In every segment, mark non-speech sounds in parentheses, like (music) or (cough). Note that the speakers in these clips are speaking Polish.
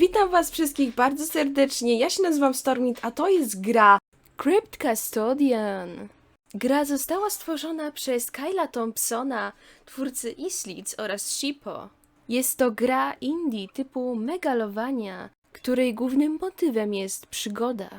Witam was wszystkich bardzo serdecznie. Ja się nazywam Stormit, a to jest gra Crypt Custodian. Gra została stworzona przez Kyla Thompsona, twórcy Islic oraz Shipo. Jest to gra indie typu Megalowania, której głównym motywem jest przygoda.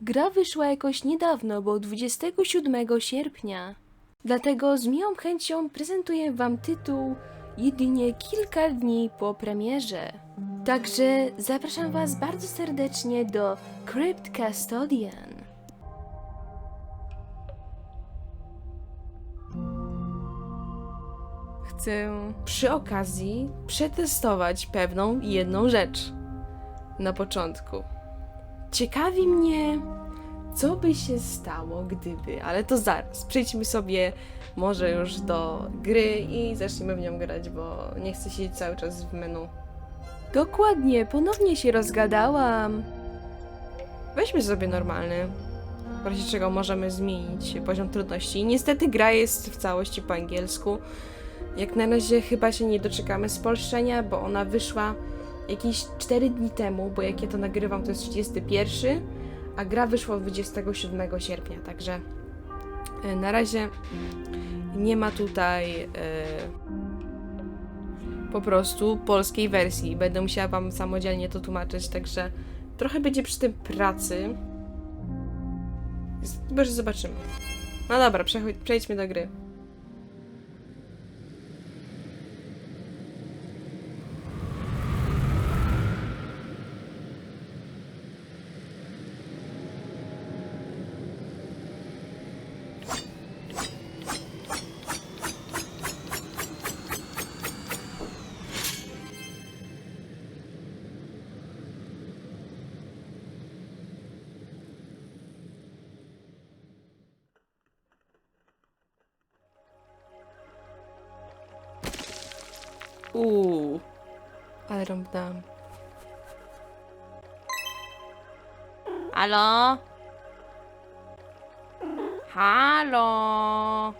Gra wyszła jakoś niedawno, bo 27 sierpnia. Dlatego z miłą chęcią prezentuję wam tytuł jedynie kilka dni po premierze. Także zapraszam was bardzo serdecznie do Crypt Custodian. Chcę przy okazji przetestować pewną jedną rzecz na początku. Ciekawi mnie, co by się stało, gdyby, ale to zaraz. Przejdźmy sobie może już do gry i zaczniemy w nią grać, bo nie chcę siedzieć cały czas w menu. Dokładnie, ponownie się rozgadałam. Weźmy sobie normalny. W razie czego możemy zmienić poziom trudności. Niestety gra jest w całości po angielsku. Jak na razie chyba się nie doczekamy spolszczenia, bo ona wyszła jakieś 4 dni temu, bo jak ja to nagrywam to jest 31, a gra wyszła 27 sierpnia, także e, na razie nie ma tutaj e, po prostu polskiej wersji. Będę musiała wam samodzielnie to tłumaczyć, także trochę będzie przy tym pracy. Chyba, że zobaczymy. No dobra, przejdźmy do gry. Uuu, ale rąbnęłam. Halo? Halo?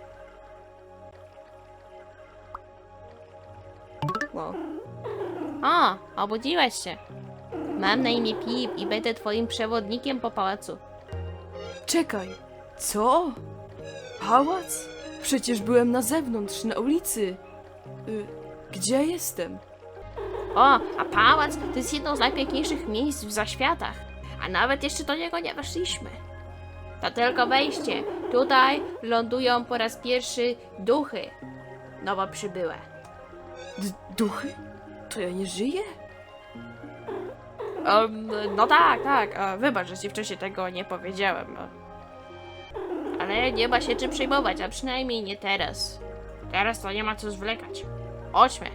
No. O, obudziłeś się. Mam na imię Pip i będę twoim przewodnikiem po pałacu. Czekaj, co? Pałac? Przecież byłem na zewnątrz, na ulicy. Y, gdzie jestem? O, a pałac to jest jedno z najpiękniejszych miejsc w zaświatach. A nawet jeszcze do niego nie weszliśmy. To tylko wejście. Tutaj lądują po raz pierwszy duchy. Nowo przybyłe. D duchy? To ja nie żyję? Um, no tak, tak. A, wybacz, że ci wcześniej tego nie powiedziałem. Ale nie ma się czym przejmować, a przynajmniej nie teraz. Teraz to nie ma co zwlekać. Chodźmy.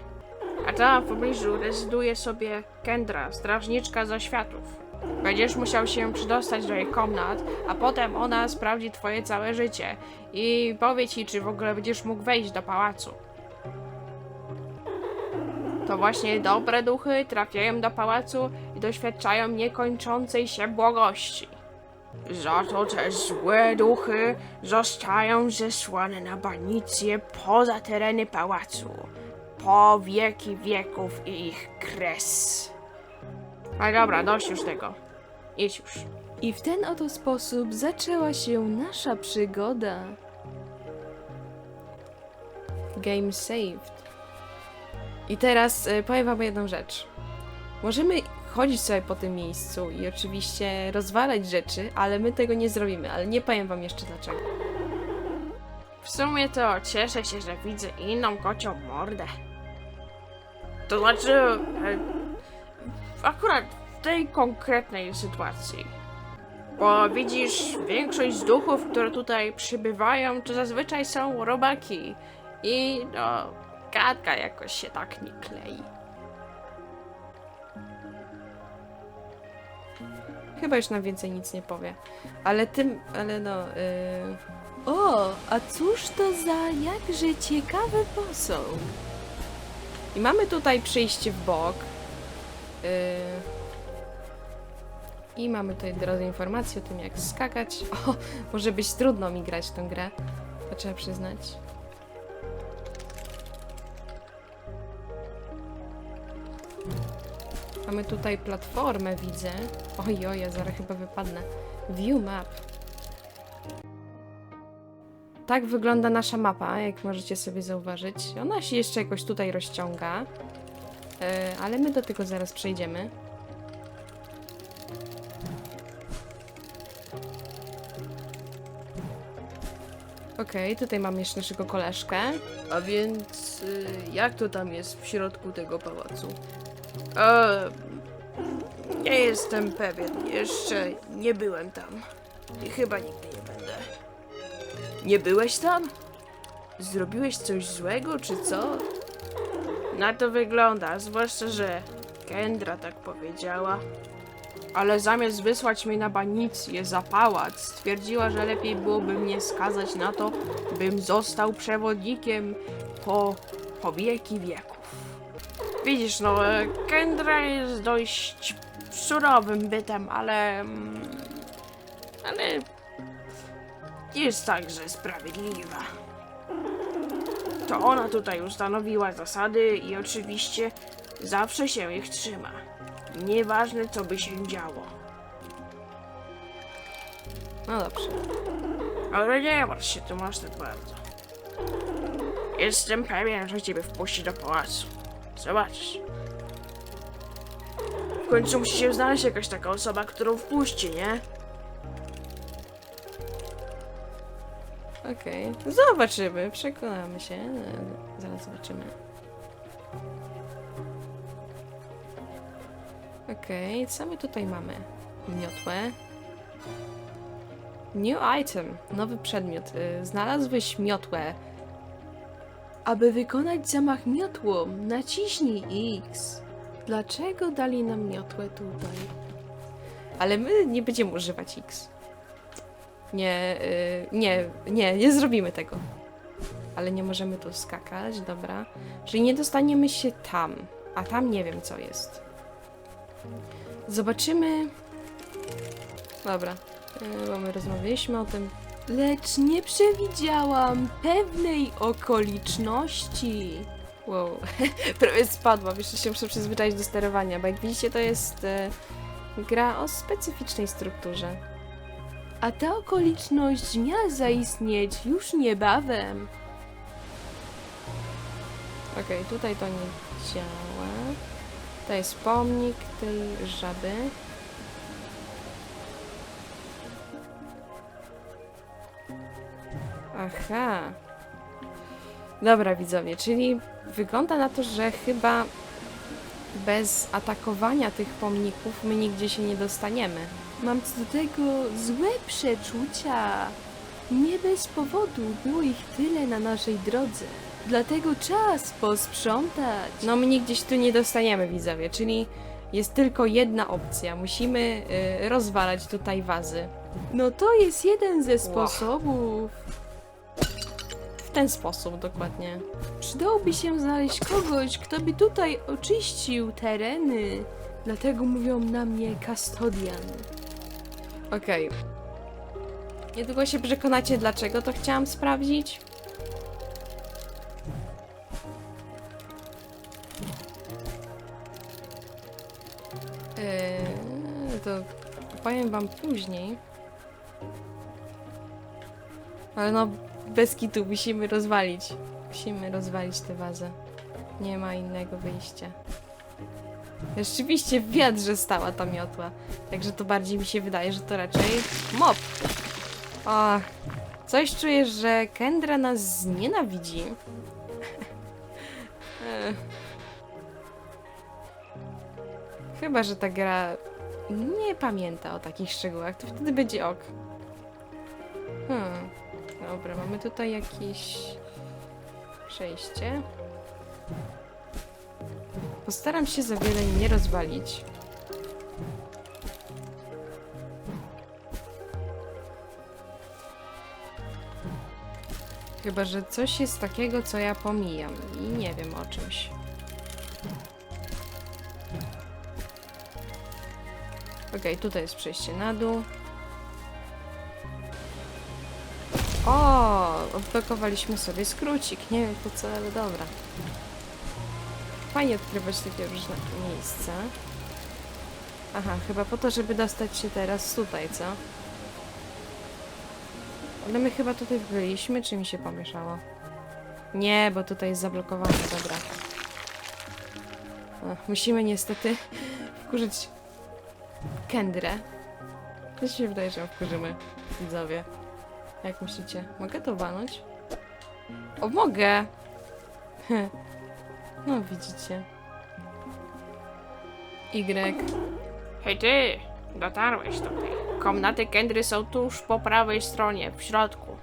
A tam w pobliżu rezyduje sobie Kendra, strażniczka zaświatów. Będziesz musiał się przydostać do jej komnat, a potem ona sprawdzi twoje całe życie i powie ci, czy w ogóle będziesz mógł wejść do pałacu. To właśnie dobre duchy trafiają do pałacu i doświadczają niekończącej się błogości. Za to też złe duchy zostają zesłane na banicję poza tereny pałacu. Po wieki wieków i ich kres. Ale dobra, dość już tego. Idź już. I w ten oto sposób zaczęła się nasza przygoda. Game saved. I teraz y, powiem wam jedną rzecz. Możemy chodzić sobie po tym miejscu i oczywiście rozwalać rzeczy, ale my tego nie zrobimy, ale nie powiem wam jeszcze dlaczego. W sumie to cieszę się, że widzę inną kocią mordę. To znaczy, e, akurat w tej konkretnej sytuacji. Bo widzisz, większość z duchów, które tutaj przybywają, to zazwyczaj są robaki. I no, gadka jakoś się tak nie klei. Chyba już nam więcej nic nie powie. Ale tym, ale no. y, O, a cóż to za jakże ciekawy posąg. I mamy tutaj przejście w bok. Y, I mamy tutaj drodze informacje o tym, jak skakać. (laughs) O, może być trudno mi grać w tę grę. To trzeba przyznać. Mamy tutaj platformę, widzę. Oj, oj, ja zaraz chyba wypadnę. View map. Tak wygląda nasza mapa, jak możecie sobie zauważyć. Ona się jeszcze jakoś tutaj rozciąga. E, ale my do tego zaraz przejdziemy. Okej, tutaj mamy jeszcze naszego koleżkę. A więc y, jak to tam jest w środku tego pałacu? E, nie jestem pewien. Jeszcze nie byłem tam. I chyba nigdy nie będę. Nie byłeś tam? Zrobiłeś coś złego, czy co? Na to wygląda, zwłaszcza, że Kendra tak powiedziała. Ale zamiast wysłać mnie na banicję za pałac, stwierdziła, że lepiej byłoby mnie skazać na to, bym został przewodnikiem po, po wieki wieków. Widzisz, no, Kendra jest dość surowym bytem, ale... mm, ale... jest także sprawiedliwa. To ona tutaj ustanowiła zasady i oczywiście zawsze się ich trzyma. Nieważne, co by się działo. No dobrze. Ale nie martw się, tu masz tak bardzo. Jestem pewien, że ciebie wpuści do pałacu. Zobaczysz. W końcu musi się znaleźć jakaś taka osoba, którą wpuści, nie? Okej, zobaczymy, przekonamy się. Zaraz zobaczymy. Okej, co my tutaj mamy? Miotłę. New item, nowy przedmiot. Y, Znalazłeś miotłę. Aby wykonać zamach miotłą, naciśnij X. Dlaczego dali nam miotłę tutaj? Ale my nie będziemy używać X. Nie, y, nie, nie, nie zrobimy tego. Ale nie możemy tu skakać, dobra. Czyli nie dostaniemy się tam, a tam nie wiem co jest. Zobaczymy. Dobra, y, bo my rozmawialiśmy o tym. Lecz nie przewidziałam pewnej okoliczności. Wow, (laughs) prawie spadłam, jeszcze się muszę przyzwyczaić do sterowania, bo jak widzicie to jest y, gra o specyficznej strukturze. A ta okoliczność miała zaistnieć już niebawem. Okej, tutaj to nie działa. To jest pomnik tej żaby. Aha. Dobra, widzowie, czyli wygląda na to, że chyba bez atakowania tych pomników my nigdzie się nie dostaniemy. Mam co do tego złe przeczucia. Nie bez powodu było ich tyle na naszej drodze. Dlatego czas posprzątać. No my nigdzie się tu nie dostaniemy, widzowie, czyli jest tylko jedna opcja. Musimy y, rozwalać tutaj wazy. No to jest jeden ze sposobów. W ten sposób dokładnie. Przydałoby się znaleźć kogoś, kto by tutaj oczyścił tereny. Dlatego mówią na mnie kastodian. Okej. Niedługo się przekonacie, dlaczego to chciałam sprawdzić. Yy, to powiem wam później. Ale no, bez kitu musimy rozwalić. Musimy rozwalić tę wazę. Nie ma innego wyjścia. Rzeczywiście w wiatrze stała ta miotła. Także to bardziej mi się wydaje, że to raczej mop. Coś czuję, że Kendra nas znienawidzi. (laughs) Chyba, że ta gra nie pamięta o takich szczegółach, to wtedy będzie ok. Hmm. Dobra, mamy tutaj jakieś przejście. Postaram się za wiele nie rozwalić. Chyba, że coś jest takiego, co ja pomijam i nie wiem o czymś. Okej, tutaj jest przejście na dół. O, odblokowaliśmy sobie skrócik. Nie wiem po co, ale dobra. Fajnie odkrywać takie różne miejsca. Aha, chyba po to, żeby dostać się teraz tutaj, co? Ale my chyba tutaj byliśmy, czy mi się pomieszało? Nie, bo tutaj jest zablokowane, dobra. O, musimy niestety (laughs) wkurzyć Kendrę. Mi się wydaje, że wkurzymy, widzowie. Jak myślicie? Mogę to walnąć? O, mogę! (laughs) No, widzicie. Y. Hej ty, dotarłeś tutaj. Komnaty Kendry są tuż po prawej stronie, w środku.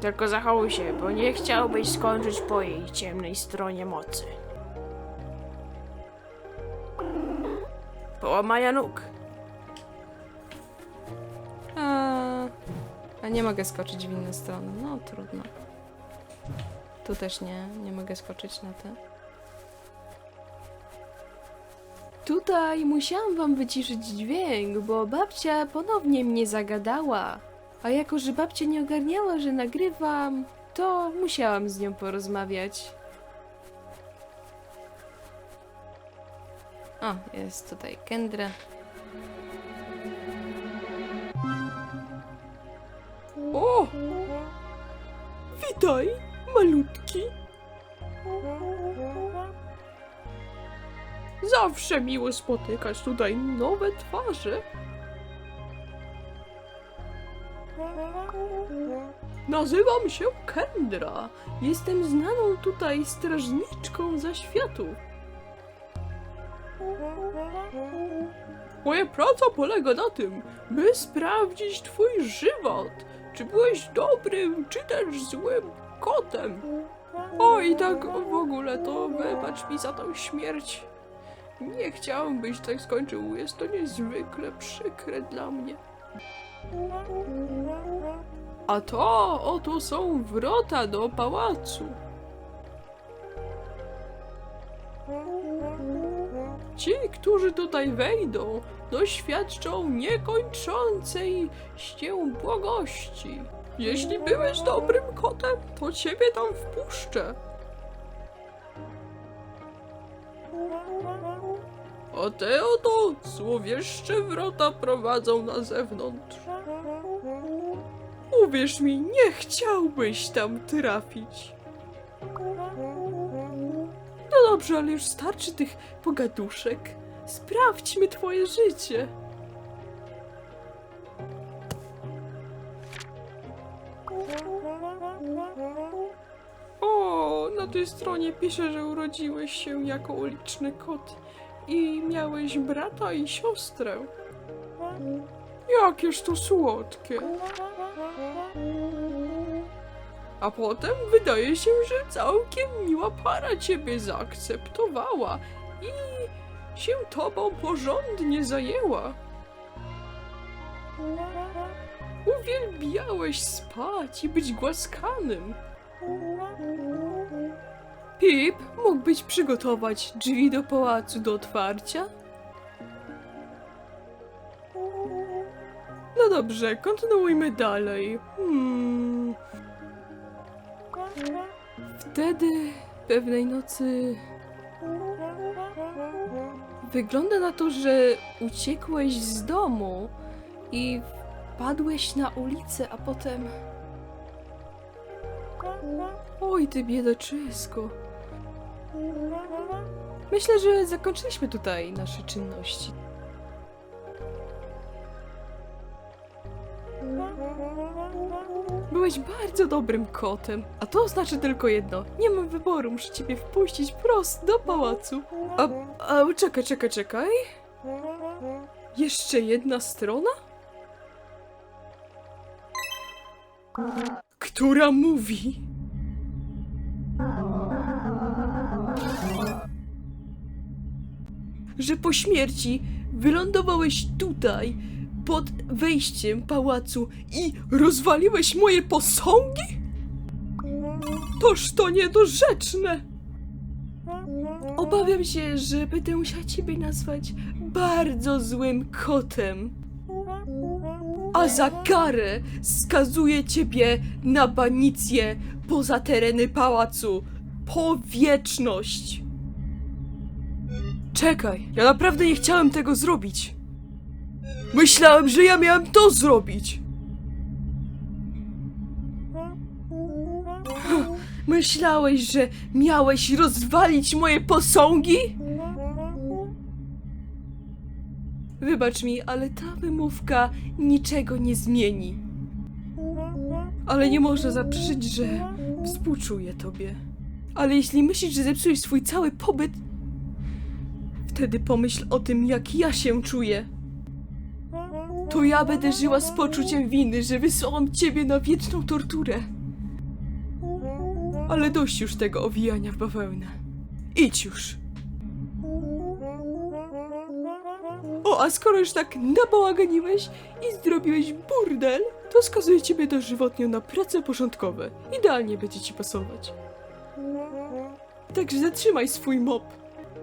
Tylko zachowuj się, bo nie chciałbyś skończyć po jej ciemnej stronie mocy. Połamania nóg. A, a nie mogę skoczyć w inną stronę. No, trudno. Tu też nie, nie mogę skoczyć na te. Tutaj musiałam wam wyciszyć dźwięk, bo babcia ponownie mnie zagadała. A jako, że babcia nie ogarniała, że nagrywam, to musiałam z nią porozmawiać. O, jest tutaj Kendra. O! Witaj, malutki. Zawsze miło spotykać tutaj nowe twarze. Nazywam się Kendra. Jestem znaną tutaj strażniczką zaświatów. Moja praca polega na tym, by sprawdzić twój żywot. Czy byłeś dobrym, czy też złym kotem. O i tak w ogóle to wybacz mi za tą śmierć. Nie chciałem, byś tak skończył. Jest to niezwykle przykre dla mnie. A to oto są wrota do pałacu. Ci, którzy tutaj wejdą, doświadczą niekończącej się błogości. Jeśli byłeś dobrym kotem, to ciebie tam wpuszczę. A te oto złowieszcze wrota prowadzą na zewnątrz. Uwierz mi, nie chciałbyś tam trafić. No dobrze, ale już starczy tych pogaduszek. Sprawdźmy twoje życie. Tej stronie pisze, że urodziłeś się jako uliczny kot i miałeś brata i siostrę. Jakież to słodkie. A potem wydaje się, że całkiem miła para ciebie zaakceptowała i się tobą porządnie zajęła. Uwielbiałeś spać i być głaskanym. Pip, mógłbyś przygotować drzwi do pałacu do otwarcia? No dobrze, kontynuujmy dalej. Hmm. Wtedy pewnej nocy wygląda na to, że uciekłeś z domu i wpadłeś na ulicę, a potem. Oj, ty biedaczysko. Myślę, że zakończyliśmy tutaj nasze czynności. Byłeś bardzo dobrym kotem, a to znaczy tylko jedno. Nie mam wyboru, muszę ciebie wpuścić prosto do pałacu. A, a czekaj, czekaj, czekaj. Jeszcze jedna strona? Która mówi... Że po śmierci wylądowałeś tutaj, pod wejściem pałacu i rozwaliłeś moje posągi? Toż to niedorzeczne! Obawiam się, że będę musiała ciebie nazwać bardzo złym kotem. A za karę skazuję ciebie na banicję poza tereny pałacu. Po wieczność. Czekaj, ja naprawdę nie chciałem tego zrobić. Myślałem, że ja miałem to zrobić. Myślałeś, że miałeś rozwalić moje posągi? Wybacz mi, ale ta wymówka niczego nie zmieni. Ale nie można zaprzeczyć, że współczuję tobie. Ale jeśli myślisz, że zepsułeś swój cały pobyt, wtedy pomyśl o tym, jak ja się czuję. To ja będę żyła z poczuciem winy, że wysłałam ciebie na wieczną torturę. Ale dość już tego owijania w bawełnę. Idź już. O, a skoro już tak nabałaganiłeś i zrobiłeś burdel, to skazuję ciebie dożywotnio na prace porządkowe. Idealnie będzie ci pasować. Także zatrzymaj swój mop.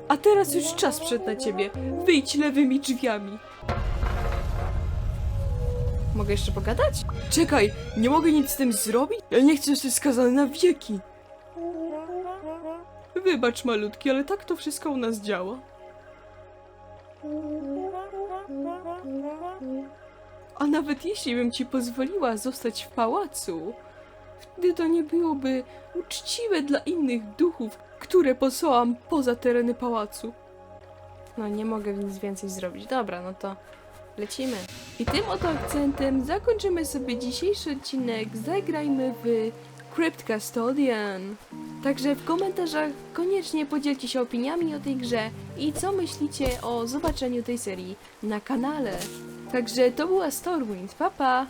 A teraz już czas przed na ciebie. Wyjdź lewymi drzwiami. Mogę jeszcze pogadać? Czekaj, nie mogę nic z tym zrobić? Ja nie chcę być skazany na wieki. Wybacz, malutki, ale tak to wszystko u nas działa. A nawet jeśli bym ci pozwoliła zostać w pałacu, wtedy to nie byłoby uczciwe dla innych duchów, które posłałam poza tereny pałacu. No nie mogę nic więcej zrobić. Dobra, no to lecimy. I tym oto akcentem zakończymy sobie dzisiejszy odcinek. Zagrajmy w Crypt Custodian. Także w komentarzach koniecznie podzielcie się opiniami o tej grze i co myślicie o zobaczeniu tej serii na kanale. Także to była Stormwind. Pa pa!